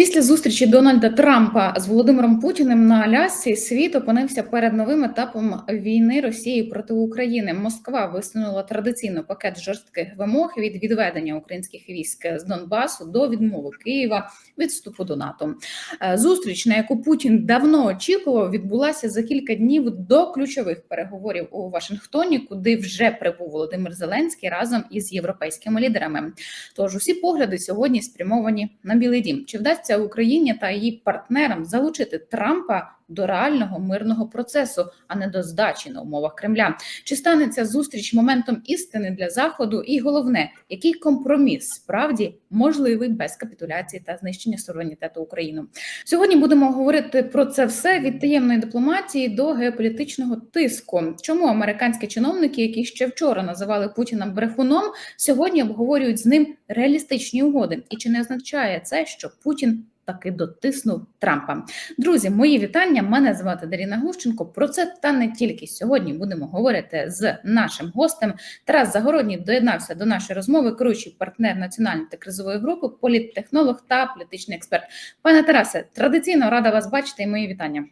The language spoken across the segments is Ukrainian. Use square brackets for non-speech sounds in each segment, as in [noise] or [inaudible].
Після зустрічі Дональда Трампа з Володимиром Путіним на Алясці світ опинився перед новим етапом війни Росії проти України. Москва висунула традиційно пакет жорстких вимог від відведення українських військ з Донбасу до відмови Києва від вступу до НАТО. Е, Зустріч, на яку Путін давно очікував, відбулася за кілька днів до ключових переговорів у Вашингтоні, куди вже прибув Володимир Зеленський разом із європейськими лідерами. Тож усі погляди сьогодні спрямовані на Білий Дім. Чи вдасться Україні та її партнерам залучити Трампа до реального мирного процесу, а не до здачі на умовах Кремля? Чи станеться зустріч моментом істини для заходу? І головне, який компроміс справді можливий без капітуляції та знищення суверенітету України? Сьогодні будемо говорити про це все від таємної дипломатії до геополітичного тиску. Чому американські чиновники, які ще вчора називали Путіна брехуном, сьогодні обговорюють з ним реалістичні угоди? І чи не означає це, що Путін таки дотиснув Трампа? Друзі, мої вітання. Мене звати Даріна Глущенко. Про це та не тільки сьогодні будемо говорити з нашим гостем. Тарас Загородній доєднався до нашої розмови, керуючий партнер національної та кризової групи, політтехнолог та політичний експерт. Пане Тарасе, традиційно рада вас бачити і мої вітання.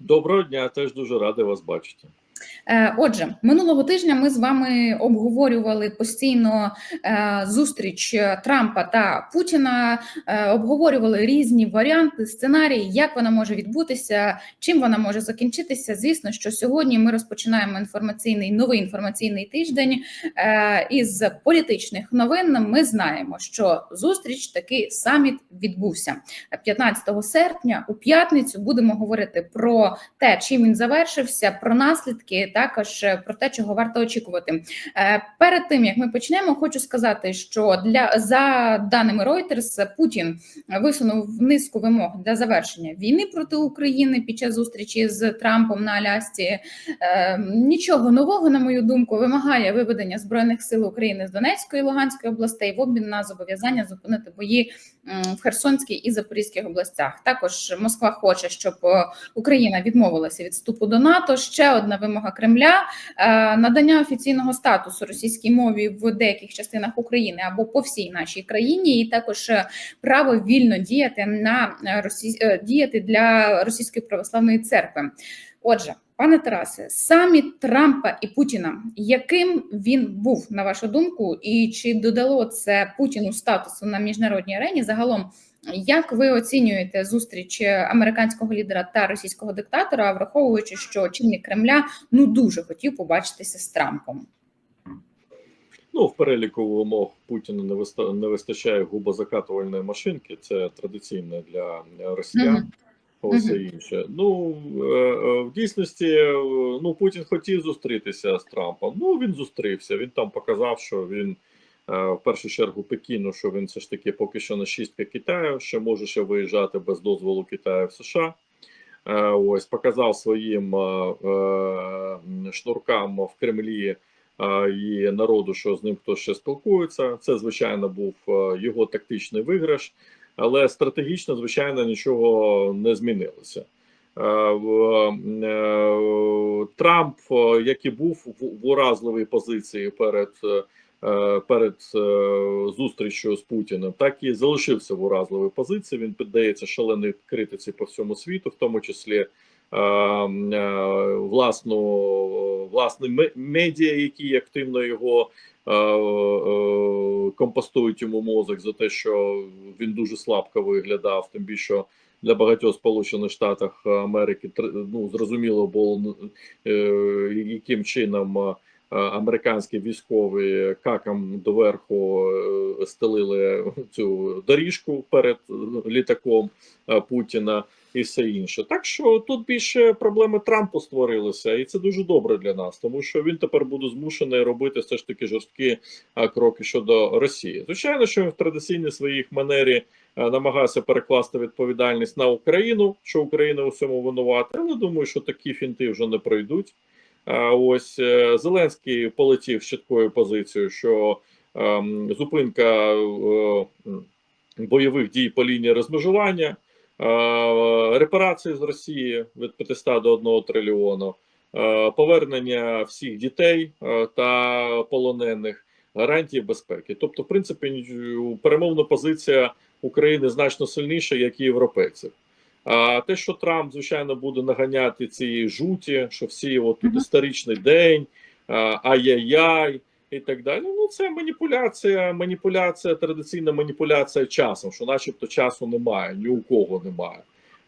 Доброго дня, теж дуже радий вас бачити. Е, Отже, минулого тижня ми з вами обговорювали постійно е, зустріч Трампа та Путіна, е, обговорювали різні варіанти, сценарії, як вона може відбутися, чим вона може закінчитися. Звісно, що сьогодні ми розпочинаємо інформаційний новий інформаційний тиждень із політичних новин. Ми знаємо, що зустріч таки саміт відбувся 15 серпня. У п'ятницю будемо говорити про те, чим він завершився, про наслідки також е, про те, чого варто очікувати. Е, перед тим як ми почнемо, хочу сказати, що для за даними Reuters, Путін висунув низку вимог для завершення війни проти України під час зустрічі з Трампом на Алясці. Е, нічого нового, на мою думку, вимагає виведення збройних сил України з Донецької і Луганської областей в обмін на зобов'язання зупинити бої в Херсонській і Запорізьких областях. Також Москва хоче, щоб Україна відмовилася від вступу до НАТО. Ще одна вимога Кремля е, надання офіційного статусу російській мові в деяких частинах України або по всій нашій країні, і також е, право вільно діяти на росі... Е, діяти для російської православної церкви. Отже. Пане Тарасе, саміт Трампа і Путіна, яким він був на вашу думку, і чи додало це Путіну статусу на міжнародній арені? Загалом, як ви оцінюєте зустріч американського лідера та російського диктатора, враховуючи, що очільник Кремля ну дуже хотів побачитися з Трампом? Ну, в переліку вимог Путіна не виста... не вистачає губозакатувальної машинки. Це традиційне для росіян. Mm -hmm. І інше. Ну в дійсності, ну Путін хотів зустрітися з Трампом. Ну він зустрівся. Він там показав, що він в першу чергу Пекіну, що він все ж таки поки що на шістка Китаю, що може ще виїжджати без дозволу Китаю в США. Ось показав своїм шнуркам в Кремлі і народу, що з ним хтось ще спілкується. Це звичайно був його тактичний виграш але стратегічно, звичайно, нічого не змінилося. Трамп, як і був в уразливій позиції перед перед зустрічю з Путіним, так і залишився в уразливій позиції. Він піддається шаленій критиці по всьому світу, в тому числі власну власні медіа, які активно його компостують йому мозок за те, що він дуже слабко виглядав, тим більше для багатьох сполучених штатах Америки ну зрозуміло було е, яким чином американські військові какам доверху е, стелили цю доріжку перед літаком Путіна і все інше. Так що тут більше проблеми Трампу створилися, і це дуже добре для нас, тому що він тепер буде змушений робити все ж таки жорсткі кроки щодо Росії. Звичайно, що він в традиційній своїх манері намагався перекласти відповідальність на Україну, що Україна у цьому винувата. Але думаю, що такі фінти вже не пройдуть. Ось е, Зеленський полетів з чіткою позицією, що ем, зупинка е, бойових дій по лінії розмежування, репарації з Росії від 500 до 1 трильйону, повернення всіх дітей та полонених, гарантії безпеки. Тобто, в принципі, перемовна позиція України значно сильніша, як і європейців. А те, що Трамп, звичайно, буде наганяти ці жуті, що всі от тут історичний день, ай-яй-яй і так далі. Ну, це маніпуляція, маніпуляція, традиційна маніпуляція часом, що, начебто, часу немає, ні у кого немає.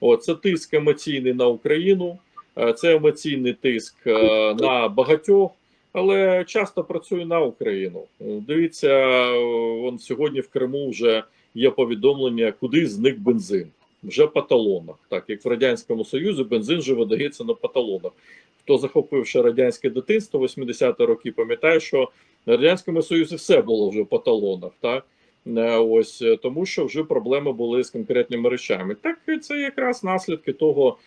От це тиск емоційний на Україну, е, це емоційний тиск е, на багатьох, але часто працює на Україну. Дивіться, е, он сьогодні в Криму вже є повідомлення, куди зник бензин. Вже по талонах, так як в радянському союзі бензин вже видається на паталонах. Хто захопив ще радянське дитинство 80-ті роки, пам'ятає, що на радянському союзі все було вже по талонах, так Е, ось е, тому, що вже проблеми були з конкретними речами. Так це якраз наслідки того,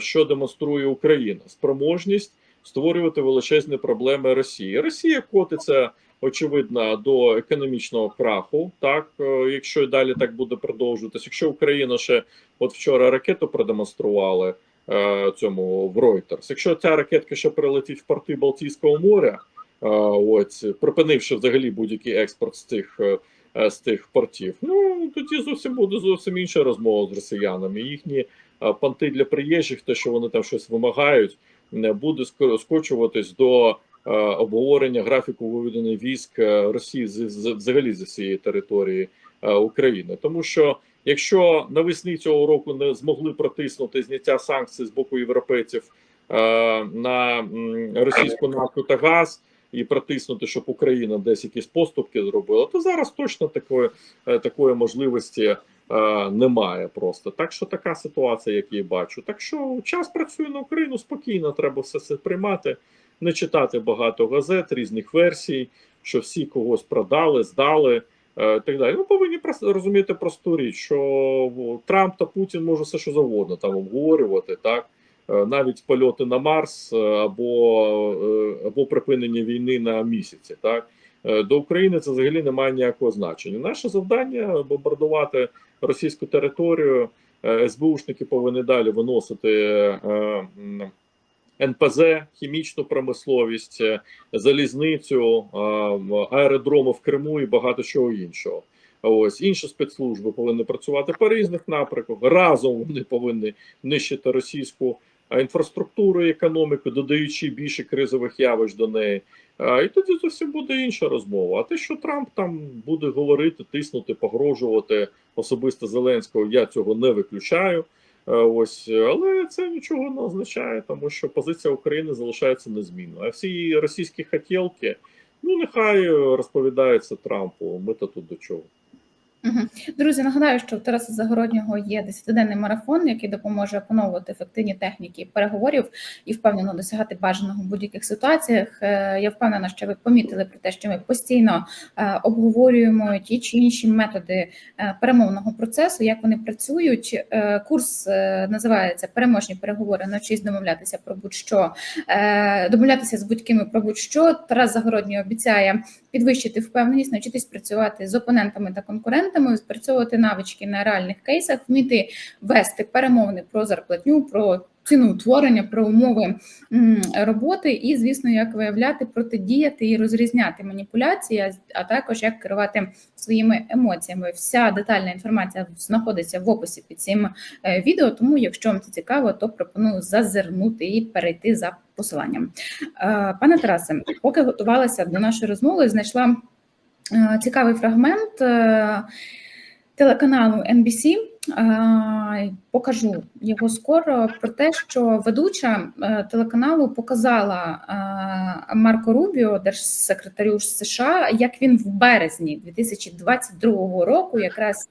що демонструє Україна: спроможність створювати величезні проблеми Росії. Росія котиться очевидно до економічного краху. Так, е, якщо і далі так буде продовжуватися, якщо Україна ще от вчора ракету продемонстрували е, цьому в Reuters, якщо ця ракетка ще прилетить в порти Балтійського моря, ось припинивши взагалі будь-який експорт з цих. е, е, з тих портів, ну тоді зовсім буде зовсім інша розмова з росіянами. Їхні е, понти для приїжджих, те, що вони там щось вимагають, не буде ско- скочуватись до обговорення графіку виведення військ Росії з, взагалі зі всієї території України, тому що якщо навесні цього року не змогли протиснути зняття санкцій з боку європейців на російську нафту та газ. І протиснути, щоб Україна десь якісь поступки зробила, то зараз точно такої, е, такої можливості е, немає просто. Так що така ситуація, як я бачу. Так що час працює на Україну спокійно, треба все це приймати, не читати багато газет, різних версій, що всі когось продали, здали. е, Так далі, ну повинні розуміти просту річ, що Трамп та Путін може все що завгодно там обговорювати, так навіть польоти на Марс е, або, е, або припинення війни на місяці. Так Е, до України це взагалі не має ніякого значення. Наше завдання бомбардувати російську територію. Е, СБУшники повинні далі виносити е, НПЗ, хімічну промисловість, е, залізницю, е, аеродроми в Криму і багато чого іншого. Ось інші спецслужби повинні працювати по різних напрямках. Разом вони повинні нищити російську інфраструктуру і економіку, додаючи більше кризових явищ до неї. І тоді зовсім буде інша розмова. А те, що Трамп там буде говорити, тиснути, погрожувати особисто Зеленського, я цього не виключаю. Ось, але це нічого не означає, тому що позиція України залишається незмінною. А всі російські хотілки, ну нехай розповідаються Трампу. Ми то тут до чого. Друзі, нагадаю, що у Тараса Загороднього є 10-денний марафон, який допоможе опановувати ефективні техніки переговорів і впевнено досягати бажаного в будь-яких ситуаціях. Е, Я впевнена, що ви помітили про те, що ми постійно е, обговорюємо ті чи інші методи е, перемовного процесу, як вони працюють. Курс називається Переможні переговори. Навчись домовлятися про будь-що, домовлятися з будь-кими про будь-що. Тарас Загородній обіцяє підвищити впевненість, навчитись працювати з опонентами та конкурентами, спрацьовувати навички на реальних кейсах, вміти вести перемовини про зарплатню, про ціноутворення, про умови роботи, і, звісно, як виявляти, протидіяти і розрізняти маніпуляції, а- також як керувати своїми емоціями. Вся детальна інформація знаходиться в описі під цим е, відео. Тому, якщо вам це цікаво, то пропоную зазирнути і перейти за посиланням. Е, Пане Тарасе, поки готувалася до нашої розмови, знайшла цікавий фрагмент е, телеканалу NBC. Е, Покажу його скоро про те, що ведуча е, телеканалу показала е, Марко Рубіо, держсекретарю США, як він в березні 2022 року, якраз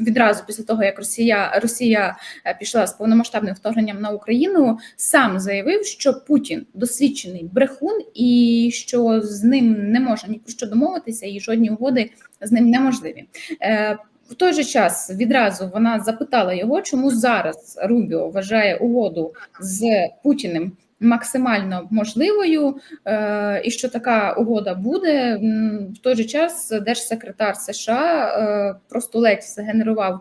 відразу після того, як Росія Росія пішла з повномасштабним вторгненням на Україну, сам заявив, що Путін досвідчений брехун, і що з ним не можна ні про що домовитися, і жодні угоди з ним неможливі. Е, В той же час відразу вона запитала його, чому зараз Рубіо вважає угоду з Путіним максимально можливою, е, і що така угода буде. В той же час держсекретар США е, просто ледь згенерував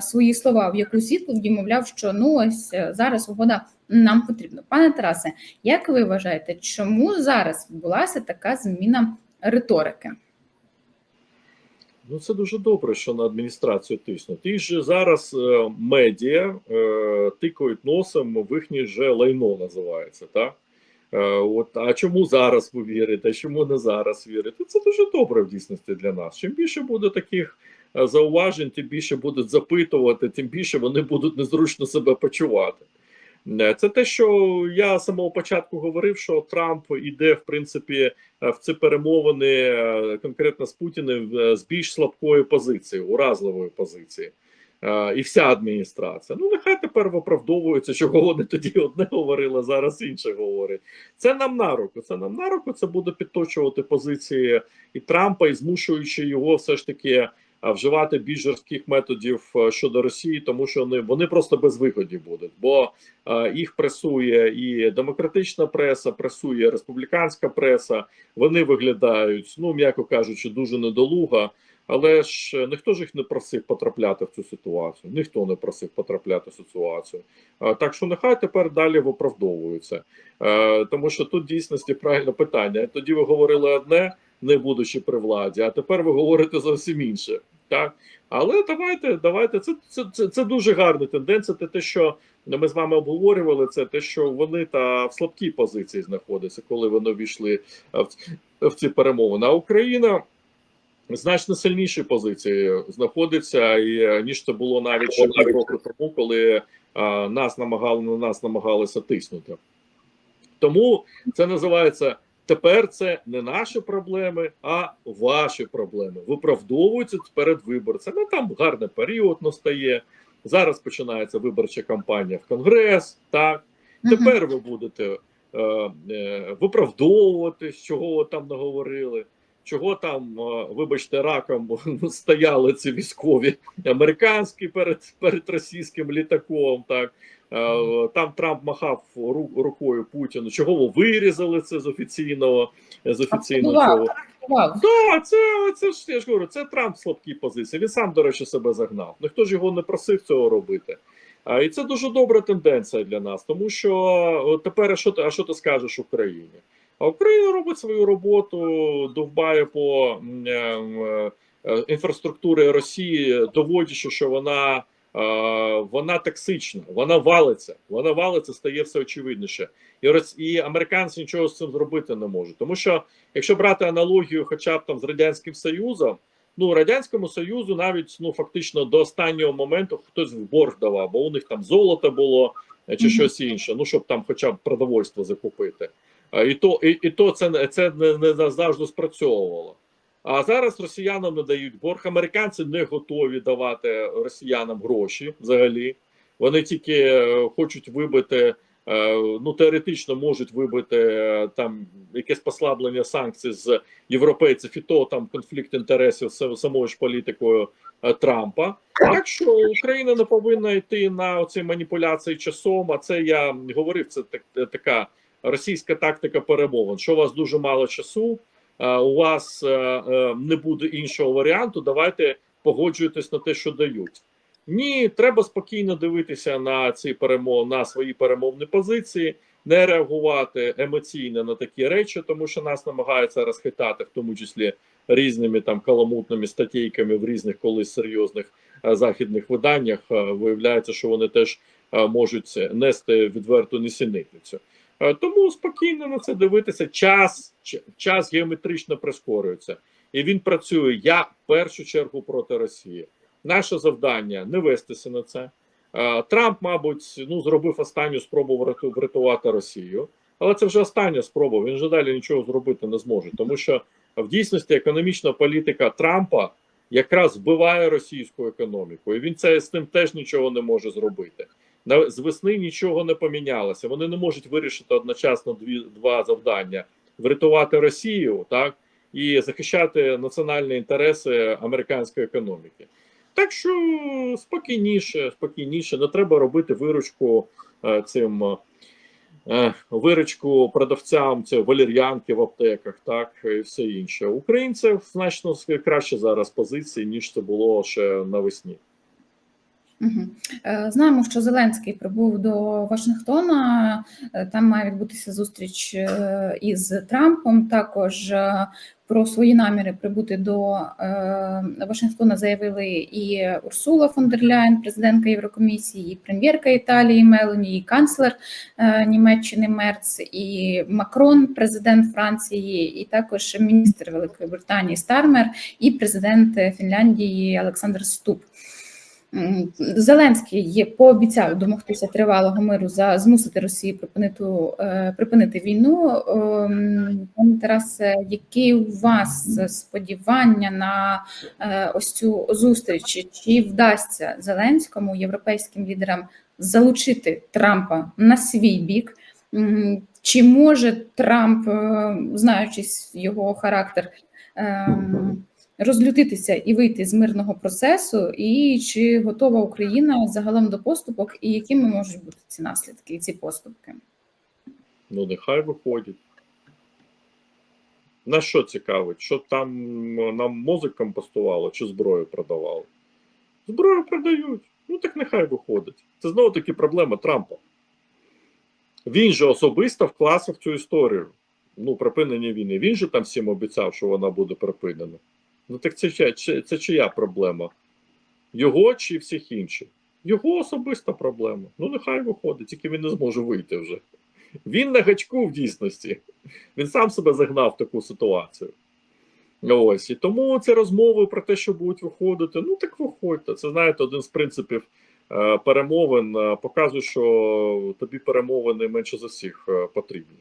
свої слова в якусь відповіді, мовляв, що ну ось зараз угода нам потрібно. Пане Тарасе, як ви вважаєте, чому зараз відбулася така зміна риторики? Ну, це дуже добре, що на адміністрацію тиснуть. І ж зараз е, медіа е, тикають носом в їхнє же лайно називається, так? Е, от, а чому зараз ви вірите? а Чому не зараз вірите? Це дуже добре в дійсності для нас. Чим більше буде таких е, зауважень, тим більше будуть запитувати, тим більше вони будуть незручно себе почувати. Е, Це те, що я з самого початку говорив, що Трамп іде, в принципі, е, в ці перемовини е, конкретно з Путіним з більш слабкої позиції, уразливої позиції. Е, І вся адміністрація. Ну, нехай тепер виправдовуються, чого вони тоді одне говорили, зараз інше говорять. Це нам на руку. Це нам на руку. Це буде підточувати позиції і Трампа, і змушуючи його все ж таки вживати більш жорстких методів е, щодо Росії, тому що вони, вони просто безвиході будуть, бо е, їх пресує і демократична преса, пресує республіканська преса. Вони виглядають, ну м'яко кажучи, дуже недолуга. Але ж е, ніхто ж їх не просив потрапляти в цю ситуацію. Ніхто не просив потрапляти в ситуацію. Е, Так що нехай тепер далі виправдовуються. Е, Тому що тут дійсності правильне питання. Тоді ви говорили одне, не будучи при владі, а тепер ви говорите зовсім інше. Так, але давайте, давайте. Це це, це, це дуже гарна тенденція. Це те, що ми з вами обговорювали, це те, що вони та в слабкій позиції знаходяться, коли вони війшли в, в ці перемовини. А Україна значно сильнішій позиції знаходиться, і е, ніж це було навіть ще півроку тому, коли а, нас намагали на нас намагалися тиснути. Тому це називається тепер це не наші проблеми, а ваші проблеми. Виправдовуються перед виборцями. Там гарний період настає. Зараз починається виборча кампанія в Конгрес. Так тепер ви будете е, е, виправдовувати, чого там наговорили. Чого там, е, вибачте, раком [laughs] стояли ці військові американські перед перед російським літаком? Так там Трамп махав ру- рукою Путіну. Чого ви вирізали це з офіційного з офіційного цього? Да, це, це ж я ж говорю, це Трамп слабкій позиції. Він сам, до речі, себе загнав. Ніхто ж його не просив цього робити. А, і це дуже добра тенденція для нас, тому що тепер а що ти, а що ти скажеш Україні? А Україна робить свою роботу, довбає по е, е, інфраструктури Росії, доводячи, що вона, е, вона токсична, вона валиться, вона валиться, стає все очевидніше. І, Рос- і американці нічого з цим зробити не можуть. Тому що, якщо брати аналогію, хоча б там з Радянським Союзом, ну Радянському Союзу навіть ну фактично до останнього моменту хтось в борг давав, бо у них там золото було е, чи Мгм. щось інше. Ну щоб там, хоча б продовольство закупити. І то, і, і то це, це не, не завжди спрацьовувало. А зараз росіянам не дають борг. Американці не готові давати росіянам гроші взагалі. Вони тільки е, хочуть вибити, е, ну теоретично можуть вибити е, там якесь послаблення санкцій з європейців, і то там конфлікт інтересів з самою ж політикою Трампа. Так що Україна не повинна йти на оці маніпуляції часом. А це я говорив. Це так така російська тактика перемовин. Що у вас дуже мало часу, у вас е, е, не буде іншого варіанту. Давайте погоджуйтесь на те, що дають. Ні, треба спокійно дивитися на ці перемов на свої перемовні позиції, не реагувати емоційно на такі речі, тому що нас намагаються розхитати, в тому числі різними там каламутними статейками в різних колись серйозних е, західних виданнях. Е, Виявляється, що вони теж е, можуть нести відверту несенітницю. Е, Тому спокійно на це дивитися. Час час геометрично прискорюється, і він працює. Я в першу чергу проти Росії. Наше завдання не вестися на це. Е, Трамп, мабуть, ну зробив останню спробу вряту- врятувати Росію, але це вже остання спроба. Він вже далі нічого зробити не зможе, тому що в дійсності економічна політика Трампа якраз вбиває російську економіку, і він це з тим теж нічого не може зробити. З весни нічого не помінялося. Вони не можуть вирішити одночасно дві два завдання: врятувати Росію, так і захищати національні інтереси американської економіки. Так що спокійніше, спокійніше, не треба робити виручку е, цим е, виручку продавцям це валер'янки в аптеках, так і все інше. Українців значно краще зараз позиції, ніж це було ще навесні. Е, Знаємо, що Зеленський прибув до Вашингтона. Е, Там має відбутися зустріч е, із Трампом. Також про свої наміри прибути до Вашингтона заявили і Урсула фон дер Ляєн, президентка Єврокомісії, і прем'єрка Італії Мелоні, і канцлер Німеччини Мерц, і Макрон, президент Франції, і також міністр Великої Британії Стармер, і президент Фінляндії Олександр Ступ. Зеленський пообіцяв домогтися тривалого миру за змусити Росію припинити, е, припинити війну. Ем, Пане Тарасе, які у вас сподівання на е, ось цю зустріч? Чи вдасться Зеленському європейським лідерам залучити Трампа на свій бік? Чи може Трамп, е, знаючись його характер, ем, розлютитися і вийти з мирного процесу, і чи готова Україна загалом до поступок, і якими можуть бути ці наслідки і ці поступки? Ну, нехай виходять. На що цікавить? Що там нам мозок компостувало чи зброю продавали? Зброю продають. Ну так нехай виходить. Це знову таки проблема Трампа. Він же особисто вклався цю історію. Ну, припинення війни. Він же там всім обіцяв, що вона буде припинена. Ну так це, чи- це чия проблема? Його чи всіх інших? Його особиста проблема. Ну, нехай виходить, тільки він не зможе вийти вже. Він на гачку в дійсності. Він сам себе загнав в таку ситуацію. Ось. І тому ці розмови про те, що будуть виходити, ну так виходьте. Це знаєте, один з принципів е, перемовин е, показує, що тобі перемовини менше за всіх е, потрібні.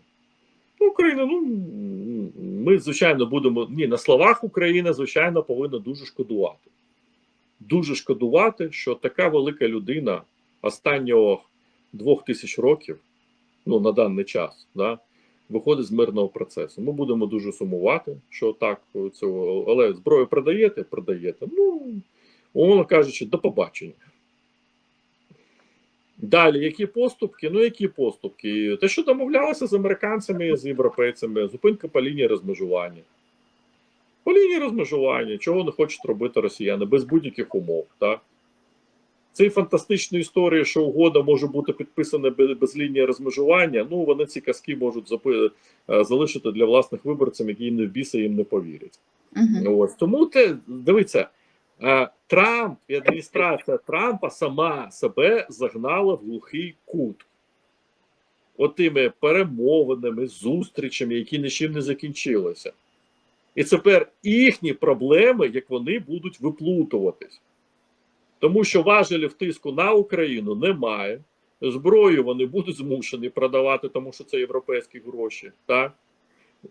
Ну, Україна, ну ми, звичайно, будемо. Ні, на словах Україна, звичайно, повинна дуже шкодувати. Дуже шкодувати, що така велика людина останнього двох тисяч років, ну на даний час, да, виходить з мирного процесу. Ми будемо дуже сумувати, що так цього, але зброю продаєте, продаєте. Ну, умовно кажучи, до побачення. Далі, які поступки? Ну, які поступки? Те, що домовлялися з американцями, з європейцями, зупинка по лінії розмежування. По лінії розмежування, чого не хочуть робити росіяни, без будь-яких умов. Так? Ці фантастичні історії, що угода може бути підписана без, лінії розмежування. Ну вони ці казки можуть запи, е, залишити для власних виборців, які їм не в біса їм не повірять. Угу. Ось тому те дивіться, Трамп і адміністрація Трампа сама себе загнала в глухий кут. Отими перемовинами, зустрічами, які нічим не закінчилися. І тепер їхні проблеми, як вони будуть виплутуватись. Тому що важелів тиску на Україну немає. Зброю вони будуть змушені продавати, тому що це європейські гроші. Так?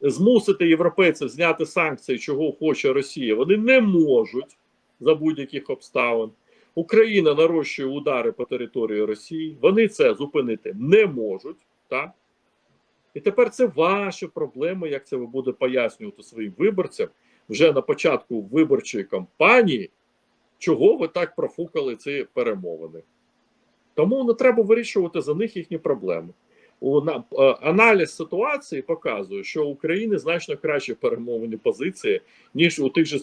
Змусити європейців зняти санкції, чого хоче Росія, вони не можуть за будь-яких обставин. Україна нарощує удари по території Росії. Вони це зупинити не можуть. Так? І тепер це ваші проблеми, як це ви будете пояснювати своїм виборцям вже на початку виборчої кампанії, чого ви так профукали ці перемовини. Тому не треба вирішувати за них їхні проблеми. Е, аналіз ситуації показує, що у України значно краще перемовні позиції, ніж у тих же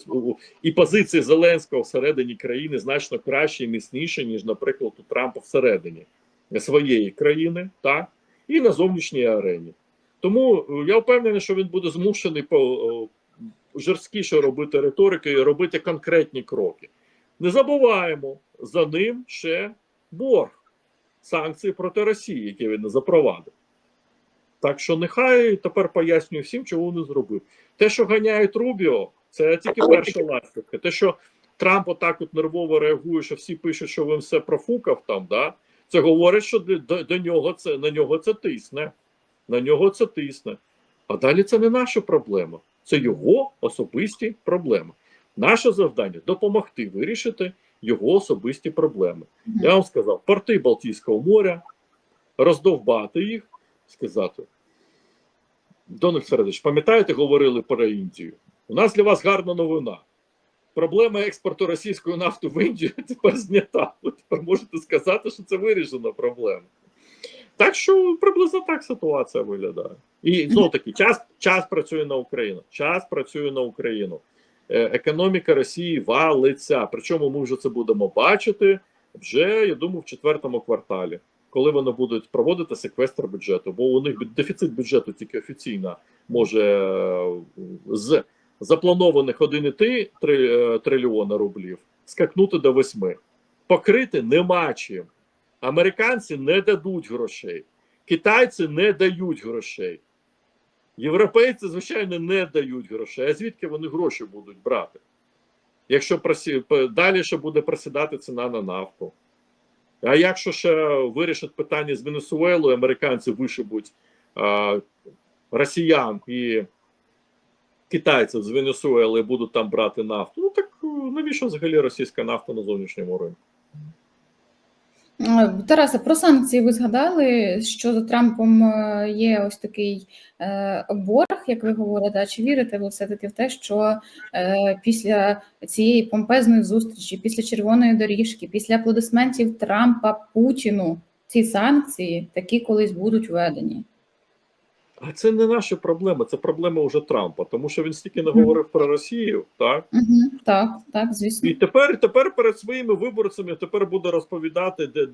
і позиції Зеленського всередині країни значно краще і міцніше, ніж, наприклад, у Трампа всередині своєї країни, так і на зовнішній арені. Тому е, я впевнений, що він буде змушений по е, жорсткіше робити риторики і робити конкретні кроки. Не забуваємо за ним ще борг санкцій проти Росії, які він запровадив. Так що нехай тепер пояснює всім, чого не зробив. Те, що ганяють Рубіо, це тільки перша ластівка. Те, що Трамп отак от нервово реагує, що всі пишуть, що він все профукав там, да? це говорить, що до, до нього це на нього це тисне. На нього це тисне. А далі це не наша проблема, це його особисті проблеми. Наше завдання допомогти вирішити його особисті проблеми. Я вам сказав, порти Балтійського моря, роздовбати їх, сказати. Дональд Федорович, пам'ятаєте, говорили про Індію? У нас для вас гарна новина. Проблема експорту російської нафти в Індію [laughs] тепер знята. Ви тепер можете сказати, що це вирішена проблема. Так що приблизно так ситуація виглядає. І знову таки, час, час працює на Україну. Час працює на Україну. Е, Економіка Росії валиться. Причому ми вже це будемо бачити вже я думаю, в четвертому кварталі, коли вони будуть проводити секвестр бюджету, бо у них дефіцит бюджету тільки офіційно може е, з запланованих 1,3 три- е, трильйона рублів скакнути до 8. Покрити нема чим. Американці не дадуть грошей, китайці не дають грошей. Європейці, звичайно, не дають грошей. А звідки вони гроші будуть брати? Якщо просі... далі ще буде просідати ціна на нафту. А якщо ще вирішать питання з Венесуелою, американці вишибуть а, росіян і китайців з Венесуели будуть там брати нафту, ну так навіщо взагалі російська нафта на зовнішньому ринку? Тарасе, про санкції ви згадали, що за Трампом е, є ось такий е, борг, як ви говорите. А чи вірите ви все-таки в те, що е, після цієї помпезної зустрічі, після червоної доріжки, після аплодисментів Трампа Путіну ці санкції такі колись будуть введені? А це не наша проблема, це проблема уже Трампа, тому що він стільки не говорив про Росію, так? Угу, так, так, звісно. І тепер, тепер перед своїми виборцями тепер буде розповідати, де,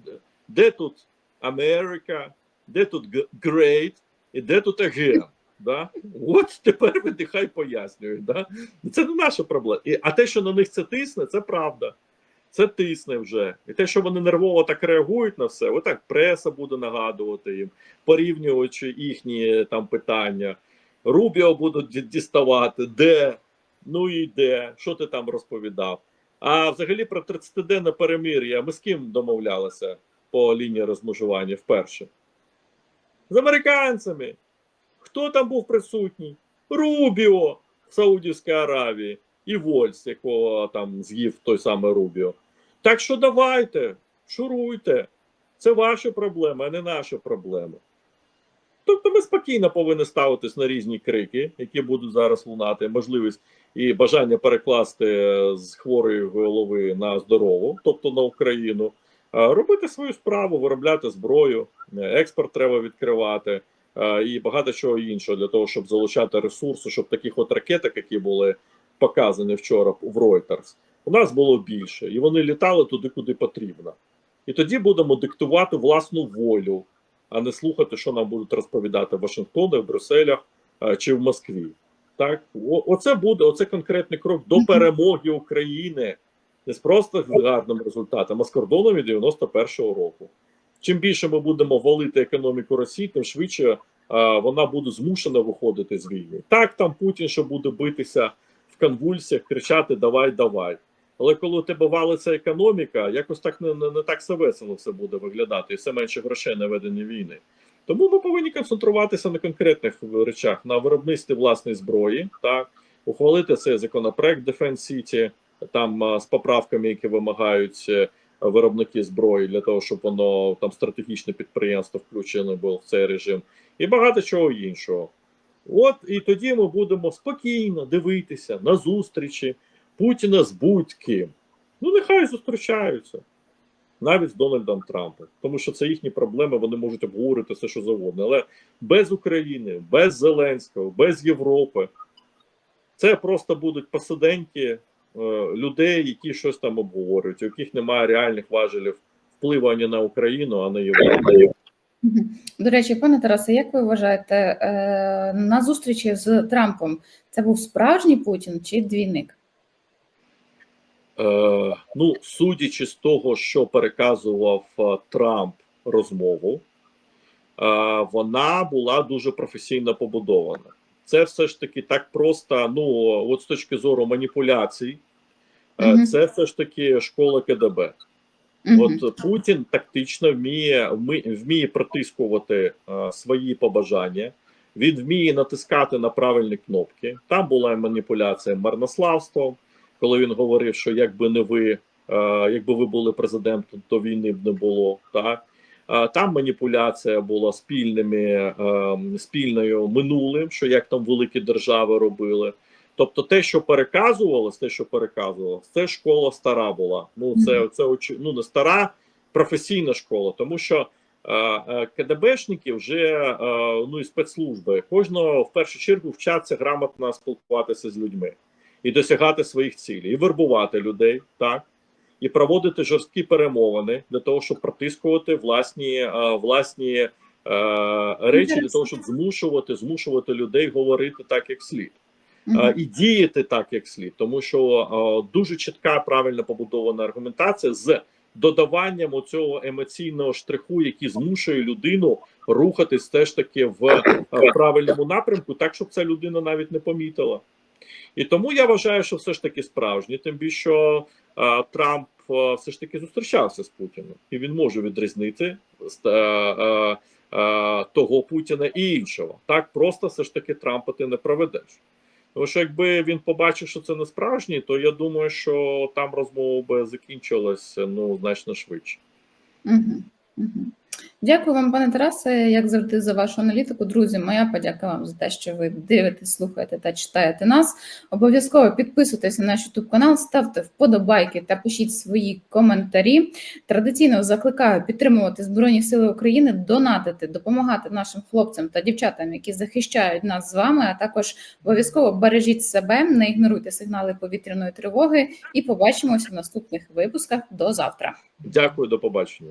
де, тут Америка, де тут Г- Great і де тут Again. Да? От тепер він нехай пояснює. Да? Це не наша проблема. І, а те, що на них це тисне, це правда. Це тисне вже. І те, що вони нервово так реагують на все, отак преса буде нагадувати їм, порівнюючи їхні там питання. Рубіо будуть діставати, де, ну і де, що ти там розповідав. А взагалі про 30-денне перемир'я ми з ким домовлялися по лінії розмежування вперше? З американцями. Хто там був присутній? Рубіо в Саудівській Аравії і Вольс, якого там з'їв той самий Рубіо. Так що давайте, шуруйте. Це ваші проблеми, а не наші проблеми. Тобто ми спокійно повинні ставитись на різні крики, які будуть зараз лунати, можливість і бажання перекласти е, з хворої голови на здорову, тобто на Україну, робити свою справу, виробляти зброю, е, експорт треба відкривати і багато чого іншого для того, щоб залучати ресурси, щоб таких от ракеток, які були показані вчора в Reuters, у нас було більше, і вони літали туди, куди потрібно. І тоді будемо диктувати власну волю, а не слухати, що нам будуть розповідати в Вашингтоні, в Брюсселях е, чи в Москві. Так, О- оце буде оце конкретний крок до перемоги України не з просто гарним результатом, а з кордонами 91-го року. Чим більше ми будемо валити економіку Росії, тим швидше а, вона буде змушена виходити з війни. Так, там Путін ще буде битися в конвульсіях, кричати Давай, давай. Але коли у тебе валиться економіка, якось так не, не, не так все весело все буде виглядати, і все менше грошей на ведення війни. Тому ми повинні концентруватися на конкретних речах, на виробництві власної зброї, так, ухвалити цей законопроект Defense City, там з поправками, які вимагають е, виробники зброї для того, щоб воно там стратегічне підприємство включено було в цей режим, і багато чого іншого. От і тоді ми будемо спокійно дивитися на зустрічі Путіна з будь-ким. Ну, нехай зустрічаються навіть з Дональдом Трампом, тому що це їхні проблеми, вони можуть обговорити все, що завгодно. Але без України, без Зеленського, без Європи це просто будуть посиденьки е, людей, які щось там обговорюють, у яких немає реальних важелів впливу ані на Україну, а на Європу. До речі, пане Тарасе, як ви вважаєте, е, на зустрічі з Трампом це був справжній Путін чи двійник? Е, ну, судячи з того, що переказував е, Трамп розмову, е, вона була дуже професійно побудована. Це все ж таки так просто. Ну, от з точки зору маніпуляцій, е, Мгм. це все ж таки школа КДБ. Мгм. От Путін тактично вміє вміє протискувати е, свої побажання. Він вміє натискати на правильні кнопки. Там була маніпуляція марнославством, коли він говорив, що якби не ви, е, якби ви були президентом, то війни б не було. Так Е, там маніпуляція була спільними е, спільною минулим, що як там великі держави робили. Тобто, те, що переказувалось, те, що переказувалось, це школа стара була. Ну це, це ну, не стара професійна школа, тому що КДБшники вже ну і спецслужби кожного в першу чергу вчаться грамотно спілкуватися з людьми і досягати своїх цілей, і вербувати людей, так і проводити жорсткі перемовини для того, щоб протискувати власні е, власні е, речі, для того, щоб змушувати змушувати людей говорити так, як слід. Е, і діяти так, як слід, тому що дуже чітка, правильно побудована аргументація з додаванням оцього емоційного штриху, який змушує людину рухатись теж таки в, в правильному напрямку, так щоб ця людина навіть не помітила. І тому я вважаю, що все ж таки справжній, тим більше що е, Трамп е, все ж таки зустрічався з Путіним, і він може відрізнити е, е, е, того Путіна і іншого. Так просто все ж таки Трампа ти не проведеш. Тому що якби він побачив, що це не справжній, то я думаю, що там розмова би закінчилася ну значно швидше. Мгм. Дякую вам, пане Тарасе, як завжди, за вашу аналітику. Друзі, моя подяка вам за те, що ви дивитесь, слухаєте та читаєте нас. Обов'язково підписуйтесь на наш YouTube канал, ставте вподобайки та пишіть свої коментарі. Традиційно закликаю підтримувати Збройні Сили України, донатити, допомагати нашим хлопцям та дівчатам, які захищають нас з вами. А також обов'язково бережіть себе, не ігноруйте сигнали повітряної тривоги. І побачимося в наступних випусках. До завтра. Дякую, до побачення.